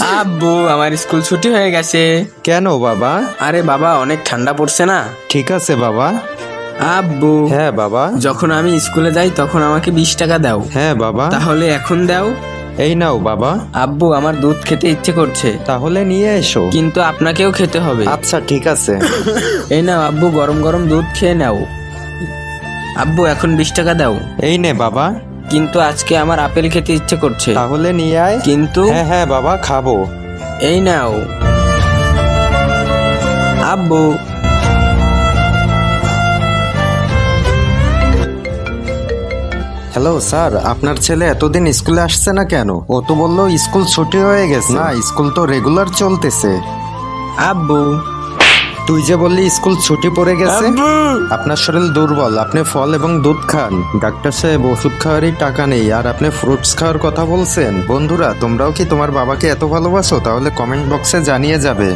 আব্বু আমার স্কুল ছুটি হয়ে গেছে। কেন বাবা? আরে বাবা অনেক ঠান্ডা পড়ছে না? ঠিক আছে বাবা। আব্বু হ্যাঁ বাবা। যখন আমি স্কুলে যাই তখন আমাকে বিশ টাকা দাও। হ্যাঁ বাবা। তাহলে এখন দাও। এই নাও বাবা। আব্বু আমার দুধ খেতে ইচ্ছে করছে। তাহলে নিয়ে এসো। কিন্তু আপনাকেও খেতে হবে। আচ্ছা ঠিক আছে। এই নাও আব্বু গরম গরম দুধ খেয়ে নাও। আব্বু এখন বিশ টাকা দাও। এই নে বাবা। কিন্তু আজকে আমার আপেল খেতে ইচ্ছে করছে। তাহলে নিয়ে আয়। কিন্তু হ্যাঁ হ্যাঁ বাবা খাব। এই নাও। আব্বু। হ্যালো স্যার আপনার ছেলে এতদিন স্কুলে আসছে না কেন? ও তো বলল স্কুল ছুটি হয়ে গেছে। না স্কুল তো রেগুলার চলতেছে। আব্বু। তুই যে বললি স্কুল ছুটি পড়ে গেছে আপনার শরীর দুর্বল আপনি ফল এবং দুধ খান। ডাক্তার সাহেব ওষুধ খাওয়ারই টাকা নেই আর আপনি ফ্রুটস খাওয়ার কথা বলছেন। বন্ধুরা তোমরাও কি তোমার বাবাকে এত ভালোবাসো? তাহলে কমেন্ট বক্সে জানিয়ে যাবে।